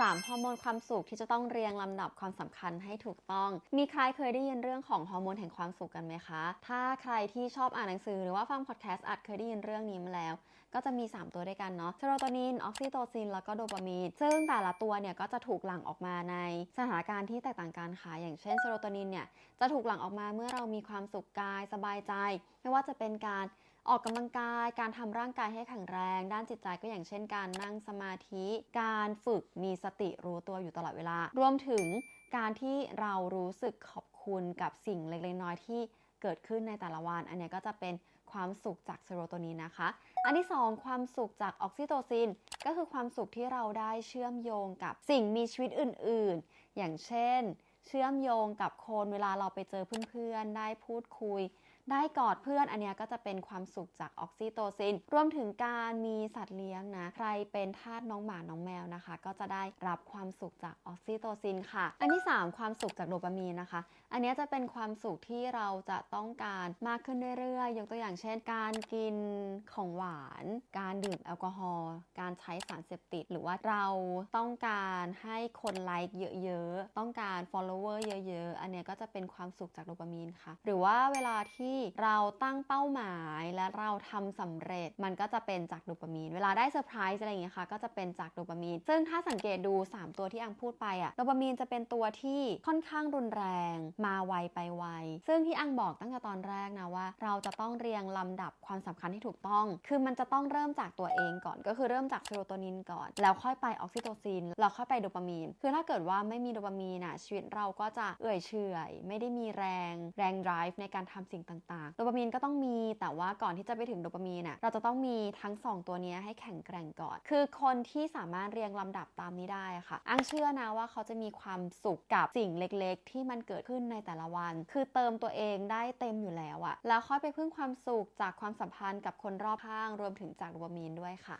3ฮอร์โมนความสุขที่จะต้องเรียงลำดับความสำคัญให้ถูกต้อง มีใครเคยได้ยินเรื่องของฮอร์โมนแห่งความสุขกันไหมคะ ถ้าใครที่ชอบอ่านหนังสือหรือว่าฟังพอดแคสต์อาจเคยได้ยินเรื่องนี้มาแล้ว ก็จะมี 3 ตัวด้วยกันเนาะเซโรโทนิน ออกซิโตซิน แล้วก็โดปามีน ซึ่งแต่ละตัวเนี่ยก็จะถูกหลั่งออกมาในสถานการณ์ที่แตกต่างกันค่ะ อย่างเช่นเซโรโทนินเนี่ยจะถูกหลั่งออกมาเมื่อเรามีความสุขกายสบายใจ ไม่ว่าจะเป็นการ ออกกำลังกาย การทำร่างกายให้แข็งแรง ด้านจิตใจก็อย่างเช่น การนั่งสมาธิ การฝึกมีสติรู้ตัวอยู่ตลอดเวลา รวมถึงการที่เรารู้สึกขอบคุณกับสิ่งเล็กๆน้อยๆที่เกิดขึ้นในแต่ละวัน อันนี้ก็จะเป็นความสุขจากเซโรโทนินนะคะ อันที่ 2 ความสุขจากออกซิโตซิน ก็คือความสุขที่เราได้เชื่อมโยงกับสิ่งมีชีวิตอื่น ๆ อย่างเช่น เชื่อมโยงกับคนเวลาเราไปเจอเพื่อน ๆ ได้พูดคุย ได้กอดเพื่อนอันเนี้ยก็จะเป็นความสุขจากออกซิโตซิน รวมถึงการมีสัตว์เลี้ยงนะ ใครเป็นทาสน้องหมาน้องแมวนะคะ ก็จะได้รับความสุขจากออกซิโตซินค่ะ อันที่ 3 ความสุขจากโดปามีนนะคะ อันเนี้ยจะเป็นความสุขที่เราจะต้องการมากขึ้นเรื่อยๆ ยกตัวอย่างเช่น การกินของหวาน การดื่มแอลกอฮอล์ การใช้สารเสพติด หรือว่าเราต้องการให้คนไลค์เยอะๆ ต้องการ follower เยอะๆ อันเนี้ยก็จะเป็นความสุขจากโดปามีนค่ะ หรือว่าเวลาที่เราตั้งเป้าหมายและเราทำสำเร็จ มันก็จะเป็นจากโดปามีน เวลาได้เซอร์ไพรส์อะไรอย่างเงี้ยค่ะ ก็จะเป็นจากโดปามีน ซึ่งถ้าสังเกตดู 3 ตัวที่อังพูดไปอะโดปามีนจะเป็นตัวที่ค่อนข้างรุนแรง มาไวไปไว ซึ่งที่อังบอกตั้งแต่ตอนแรกนะว่า เราจะต้องเรียงลำดับความสำคัญที่ถูกต้อง คือมันจะต้องเริ่มจากตัวเองก่อน ก็คือเริ่มจากเซโรโทนินก่อน แล้วค่อยไปออกซิโตซิน แล้วค่อยไปโดปามีน คือถ้าเกิดว่าไม่มีโดปามีนอะชีวิตเราก็จะเอื่อยเฉอย ไม่ได้มีแรง แรง drive ในการทำสิ่งต่างๆ โดปามีนก็ต้องมีแต่ว่าก่อนที่จะไปถึงโดปามีนน่ะเราจะต้องมีทั้ง 2 ตัวนี้ให้แข็งแกร่งก่อน คือคนที่สามารถเรียงลำดับตามนี้ได้ค่ะอ้างเชื่อนะว่าเขาจะมีความสุขกับสิ่งเล็กๆ ที่มันเกิดขึ้นในแต่ละวัน คือเติมตัวเองได้เต็มอยู่แล้วอะแล้วค่อยไปพึ่งความสุขจากความสัมพันธ์กับคนรอบข้างรวมถึงจากโดปามีนด้วยค่ะ